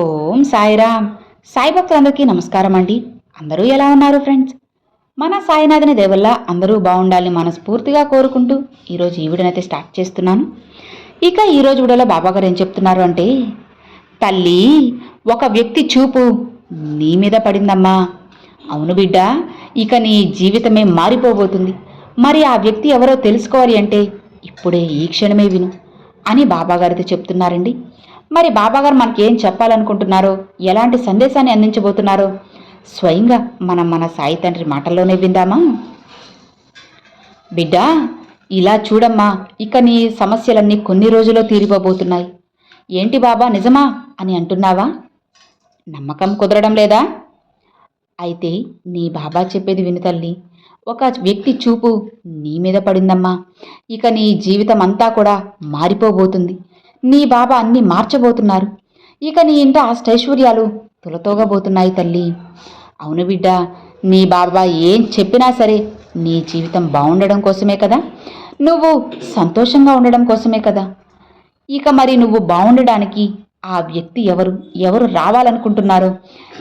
ఓం సాయిరామ్. సాయి భక్తులందరికీ నమస్కారం అండి. అందరూ ఎలా ఉన్నారు ఫ్రెండ్స్? మన సాయినాథుని దేవల్ల అందరూ బాగుండాలని మనస్ఫూర్తిగా కోరుకుంటూ ఈరోజు ఈ వీడియోనైతే స్టార్ట్ చేస్తున్నాను. ఇక ఈరోజు వీడియోలో బాబా గారు ఏం చెప్తున్నారు అంటే తల్లి ఒక వ్యక్తి చూపు నీ మీద పడిందమ్మా. అవును బిడ్డ ఇక నీ జీవితమే మారిపోబోతుంది. మరి ఆ వ్యక్తి ఎవరో తెలుసుకోవాలి అంటే ఇప్పుడే ఈ క్షణమే విను అని బాబాగారితో చెప్తున్నారండి. మరి బాబాగారు మనకి ఏం చెప్పాలనుకుంటున్నారో? ఎలాంటి సందేశాన్ని అందించబోతున్నారో? స్వయంగా మనం మన సాయి తండ్రి మాటల్లోనే విందామా? బిడ్డ ఇలా చూడమ్మా ఇక నీ సమస్యలన్నీ కొన్ని రోజుల్లో తీరిపోబోతున్నాయి. ఏంటి బాబా నిజమా అని అంటున్నావా? నమ్మకం కుదరడం లేదా? అయితే నీ బాబా చెప్పేది విను తల్లి. ఒక వ్యక్తి చూపు నీ మీద పడిందమ్మా. ఇక నీ జీవితం అంతా కూడా మారిపోబోతుంది. నీ బాబా అన్నీ మార్చబోతున్నారు. ఇక నీ ఇంట అష్టైశ్వర్యాలు తులతోగబోతున్నాయి తల్లి. అవును బిడ్డ నీ బాబా ఏం చెప్పినా సరే నీ జీవితం బాగుండడం కోసమే కదా? నువ్వు సంతోషంగా ఉండడం కోసమే కదా? ఇక మరి నువ్వు బాగుండడానికి ఆ వ్యక్తి ఎవరు? ఎవరు రావాలనుకుంటున్నారో?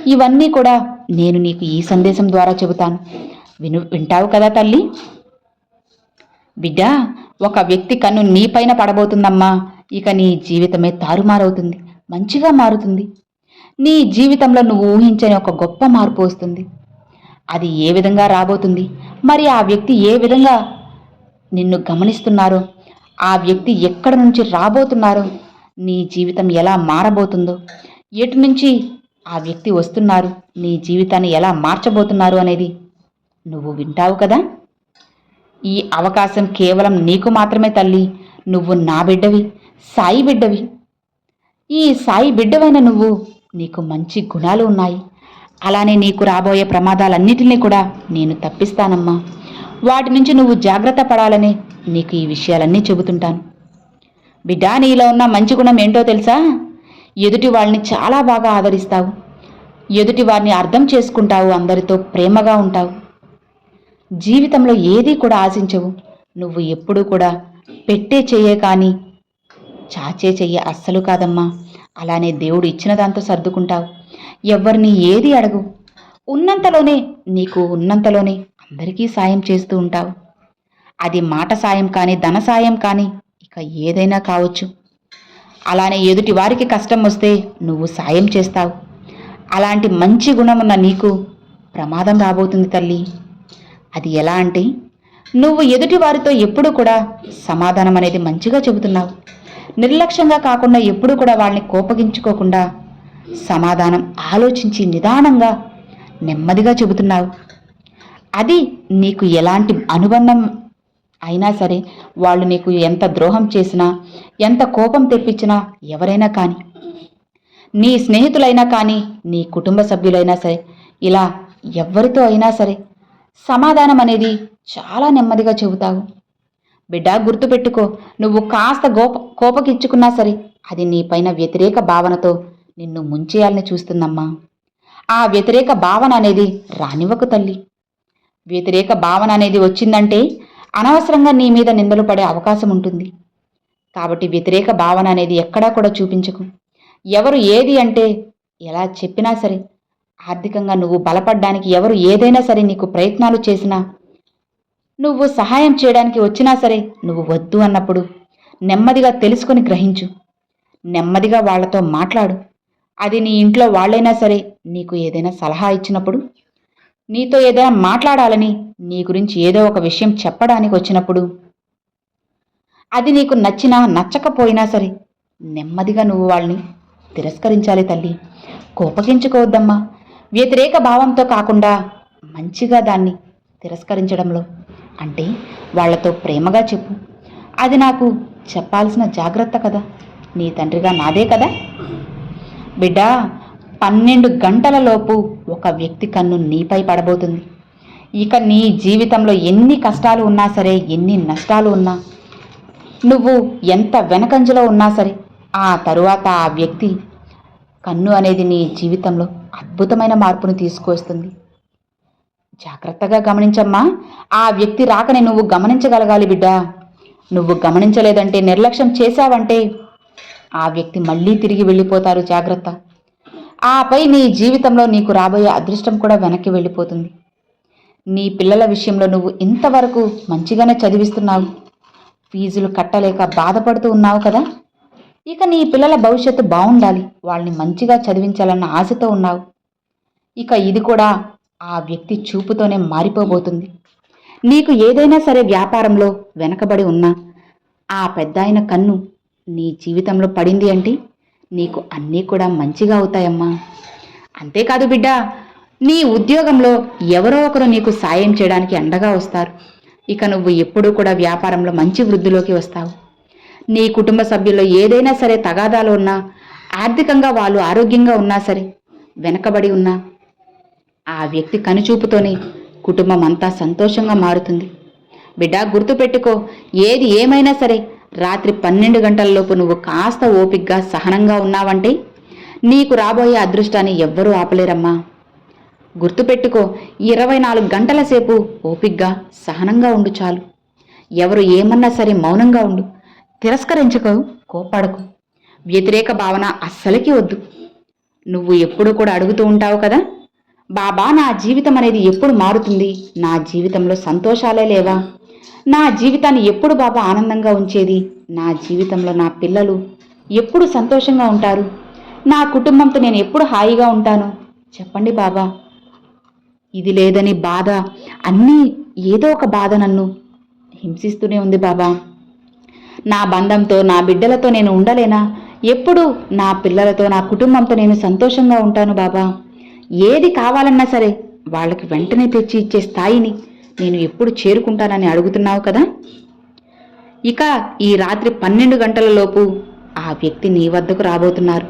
ఇవన్నీ కూడా నేను నీకు ఈ సందేశం ద్వారా చెబుతాను. విను వింటావు కదా తల్లి? బిడ్డ ఒక వ్యక్తి కన్ను నీపైన పడబోతుందమ్మా. ఇక నీ జీవితమే తారుమారవుతుంది మంచిగా మారుతుంది. నీ జీవితంలో నువ్వు ఊహించని ఒక గొప్ప మార్పు వస్తుంది. అది ఏ విధంగా రాబోతుంది? మరి ఆ వ్యక్తి ఏ విధంగా నిన్ను గమనిస్తున్నారో? ఆ వ్యక్తి ఎక్కడి నుంచి రాబోతున్నారో? నీ జీవితం ఎలా మారబోతుందో? ఎటు నుంచి ఆ వ్యక్తి వస్తున్నారు? నీ జీవితాన్ని ఎలా మార్చబోతున్నారు అనేది నువ్వు వింటావు కదా? ఈ అవకాశం కేవలం నీకు మాత్రమే తల్లి. నువ్వు నా బిడ్డవి సాయి బిడ్డవి. ఈ సాయి బిడ్డవైన నువ్వు నీకు మంచి గుణాలు ఉన్నాయి. అలానే నీకు రాబోయే ప్రమాదాలన్నిటినీ కూడా నేను తప్పిస్తానమ్మా. వాటి నుంచి నువ్వు జాగ్రత్త పడాలని నీకు ఈ విషయాలన్నీ చెబుతుంటాను. బిడ్డా నీలో ఉన్న మంచి గుణం ఏంటో తెలుసా? ఎదుటి వాళ్ళని చాలా బాగా ఆదరిస్తావు. ఎదుటి వారిని అర్థం చేసుకుంటావు అందరితో ప్రేమగా ఉంటావు. జీవితంలో ఏదీ కూడా ఆశించవు. నువ్వు ఎప్పుడూ కూడా పెట్టే చెయ్యే కానీ చాచే చెయ్య అస్సలు కాదమ్మా. అలానే దేవుడు ఇచ్చిన దాంతో సర్దుకుంటావు. ఎవరిని ఏది అడగు. ఉన్నంతలోనే నీకు ఉన్నంతలోనే అందరికీ సాయం చేస్తూ ఉంటావు. అది మాట సాయం కానీ ధన సాయం కానీ ఇక ఏదైనా కావచ్చు. అలానే ఎదుటి వారికి కష్టం వస్తే నువ్వు సాయం చేస్తావు. అలాంటి మంచి గుణమున్న నీకు ప్రమాదం రాబోతుంది తల్లి. అది ఎలా అంటే నువ్వు ఎదుటి వారితో ఎప్పుడూ కూడా సమాధానం అనేది మంచిగా చెబుతున్నావు. నిర్లక్ష్యంగా కాకుండా ఎప్పుడూ కూడా వాళ్ళని కోపగించుకోకుండా సమాధానం ఆలోచించి నిదానంగా నెమ్మదిగా చెబుతున్నావు. అది నీకు ఎలాంటి అనుబంధం అయినా సరే వాళ్ళు నీకు ఎంత ద్రోహం చేసినా ఎంత కోపం తెప్పించినా ఎవరైనా కానీ నీ స్నేహితులైనా కానీ నీ కుటుంబ సభ్యులైనా సరే ఇలా ఎవరితో అయినా సరే సమాధానం అనేది చాలా నెమ్మదిగా చెబుతావు. బిడ్డ గుర్తుపెట్టుకో నువ్వు కాస్త గోప కోపకిచ్చుకున్నా సరే అది నీపైన వ్యతిరేక భావనతో నిన్ను ముంచేయాలని చూస్తుందమ్మా. ఆ వ్యతిరేక భావన అనేది రానివ్వకు తల్లి. వ్యతిరేక భావన అనేది వచ్చిందంటే అనవసరంగా నీ మీద నిందలు పడే అవకాశం ఉంటుంది. కాబట్టి వ్యతిరేక భావన అనేది ఎక్కడా కూడా చూపించకు. ఎవరు ఏది అంటే ఎలా చెప్పినా సరే ఆర్థికంగా నువ్వు బలపడ్డానికి ఎవరు ఏదైనా సరే నీకు ప్రయత్నాలు చేసినా నువ్వు సహాయం చేయడానికి వచ్చినా సరే నువ్వు వద్దు అన్నప్పుడు నెమ్మదిగా తెలుసుకొని గ్రహించు. నెమ్మదిగా వాళ్ళతో మాట్లాడు. అది నీ ఇంట్లో వాళ్ళైనా సరే నీకు ఏదైనా సలహా ఇచ్చినప్పుడు నీతో ఏదైనా మాట్లాడాలని నీ గురించి ఏదో ఒక విషయం చెప్పడానికి వచ్చినప్పుడు అది నీకు నచ్చినా నచ్చకపోయినా సరే నెమ్మదిగా నువ్వు వాళ్ళని తిరస్కరించాలి తల్లి. కోపగించుకోవద్దమ్మా. వ్యతిరేక భావంతో కాకుండా మంచిగా దాన్ని తిరస్కరించడంలో. అంటే వాళ్ళతో ప్రేమగా చెప్పు. అది నాకు చెప్పాల్సిన జాగ్రత్త కదా. నీ తండ్రిగా నాదే కదా. బిడ్డా పన్నెండు గంటల లోపు ఒక వ్యక్తి కన్ను నీపై పడబోతుంది. ఇక నీ జీవితంలో ఎన్ని కష్టాలు ఉన్నా సరే ఎన్ని నష్టాలు ఉన్నా నువ్వు ఎంత వెనకంజలో ఉన్నా సరే ఆ తరువాత ఆ వ్యక్తి కన్ను అనేది నీ జీవితంలో అద్భుతమైన మార్పును తీసుకువస్తుంది. జాగ్రత్తగా గమనించమ్మా ఆ వ్యక్తి రాకని నువ్వు గమనించగలగాలి బిడ్డా. నువ్వు గమనించలేదంటే నిర్లక్ష్యం చేశావంటే ఆ వ్యక్తి మళ్ళీ తిరిగి వెళ్ళిపోతారు జాగ్రత్త. ఆపై నీ జీవితంలో నీకు రాబోయే అదృష్టం కూడా వెనక్కి వెళ్ళిపోతుంది. నీ పిల్లల విషయంలో నువ్వు ఇంతవరకు మంచిగానే చదివిస్తున్నావు. ఫీజులు కట్టలేక బాధపడుతూ ఉన్నావు కదా. ఇక నీ పిల్లల భవిష్యత్తు బాగుండాలి వాళ్ళని మంచిగా చదివించాలన్న ఆశతో ఉన్నావు. ఇక ఇది కూడా ఆ వ్యక్తి చూపుతోనే మారిపోబోతుంది. నీకు ఏదైనా సరే వ్యాపారంలో వెనకబడి ఉన్నా ఆ పెద్దాయన కన్ను నీ జీవితంలో పడింది అంటే నీకు అన్నీ కూడా మంచిగా అవుతాయమ్మా. అంతేకాదు బిడ్డ నీ ఉద్యోగంలో ఎవరో ఒకరు నీకు సాయం చేయడానికి అండగా వస్తారు. ఇక నువ్వు ఎప్పుడూ కూడా వ్యాపారంలో మంచి వృద్ధిలోకి వస్తావు. నీ కుటుంబ సభ్యుల్లో ఏదైనా సరే తగాదాలు ఉన్నా ఆర్థికంగా వాళ్ళు ఆరోగ్యంగా ఉన్నా సరే వెనకబడి ఉన్నా ఆ వ్యక్తి కనుచూపుతోనే కుటుంబం అంతా సంతోషంగా మారుతుంది. బిడ్డ గుర్తుపెట్టుకో ఏది ఏమైనా సరే రాత్రి పన్నెండు గంటలలోపు నువ్వు కాస్త ఓపిగ్గా సహనంగా ఉన్నావంటే నీకు రాబోయే అదృష్టాన్ని ఎవ్వరూ ఆపలేరమ్మా. గుర్తుపెట్టుకో ఇరవై నాలుగు గంటల సేపు ఓపిగ్గా సహనంగా ఉండు చాలు. ఎవరు ఏమన్నా సరే మౌనంగా ఉండు. తిరస్కరించకు కోపాడకు వ్యతిరేక భావన అస్సలకి వద్దు. నువ్వు ఎప్పుడు కూడా అడుగుతూ ఉంటావు కదా? బాబా నా జీవితం అనేది ఎప్పుడు మారుతుంది? నా జీవితంలో సంతోషాలే లేవా? నా జీవితాన్ని ఎప్పుడు బాబా ఆనందంగా ఉంచేది? నా జీవితంలో నా పిల్లలు ఎప్పుడు సంతోషంగా ఉంటారు? నా కుటుంబంతో నేను ఎప్పుడు హాయిగా ఉంటాను? చెప్పండి బాబా. ఇది లేదని బాధ అన్నీ ఏదో ఒక బాధ నన్ను హింసిస్తూనే ఉంది బాబా. నా బంధంతో నా బిడ్డలతో నేను ఉండలేనా? ఎప్పుడు నా పిల్లలతో నా కుటుంబంతో నేను సంతోషంగా ఉంటాను బాబా. ఏది కావాలన్నా సరే వాళ్ళకి వెంటనే తెచ్చి ఇచ్చే స్థాయిని నేను ఎప్పుడు చేరుకుంటానని అడుగుతున్నావు కదా? ఇక ఈ రాత్రి పన్నెండు గంటలలోపు ఆ వ్యక్తి నీ వద్దకు రాబోతున్నారు.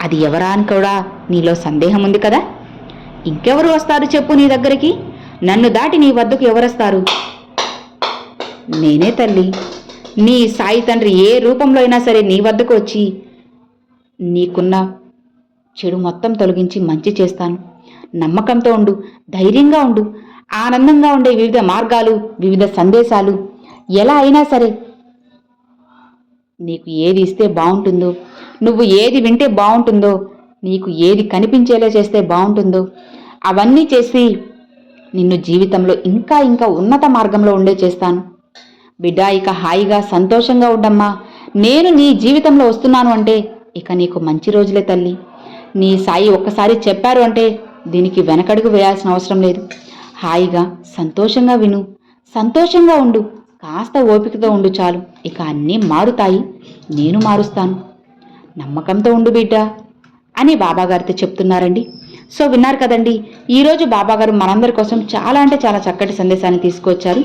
అది ఎవరా అని కూడా నీలో సందేహం ఉంది కదా? ఇంకెవరు వస్తారు చెప్పు నీ దగ్గరికి? నన్ను దాటి నీ వద్దకు ఎవరొస్తారు? నేనే తల్లి. నీ సాయి తండ్రి ఏ రూపంలో అయినా సరే నీ వద్దకు వచ్చి నీకున్న చెడు మొత్తం తొలగించి మంచి చేస్తాను. నమ్మకంతో ఉండు ధైర్యంగా ఉండు ఆనందంగా ఉండే వివిధ మార్గాలు వివిధ సందేశాలు ఎలా అయినా సరే నీకు ఏది ఇస్తే బాగుంటుందో నువ్వు ఏది వింటే బాగుంటుందో నీకు ఏది కనిపించేలా చేస్తే బాగుంటుందో అవన్నీ చేసి నిన్ను జీవితంలో ఇంకా ఇంకా ఉన్నత మార్గంలో ఉండే చేస్తాను. బిడ్డ ఇక హాయిగా సంతోషంగా ఉండమ్మా. నేను నీ జీవితంలో వస్తున్నాను అంటే ఇక నీకు మంచి రోజులే తల్లి. నీ సాయి ఒక్కసారి చెప్పారు అంటే దీనికి వెనకడుగు వేయాల్సిన అవసరం లేదు. హాయిగా సంతోషంగా విను. సంతోషంగా ఉండు. కాస్త ఓపికతో ఉండు చాలు. ఇక అన్నీ మారుతాయి. నేను మారుస్తాను. నమ్మకంతో ఉండు బిడ్డ అని బాబాగారితో చెప్తున్నారండి. సో విన్నారు కదండి. ఈరోజు బాబాగారు మనందరి కోసం చాలా అంటే చాలా చక్కటి సందేశాన్ని తీసుకొచ్చారు.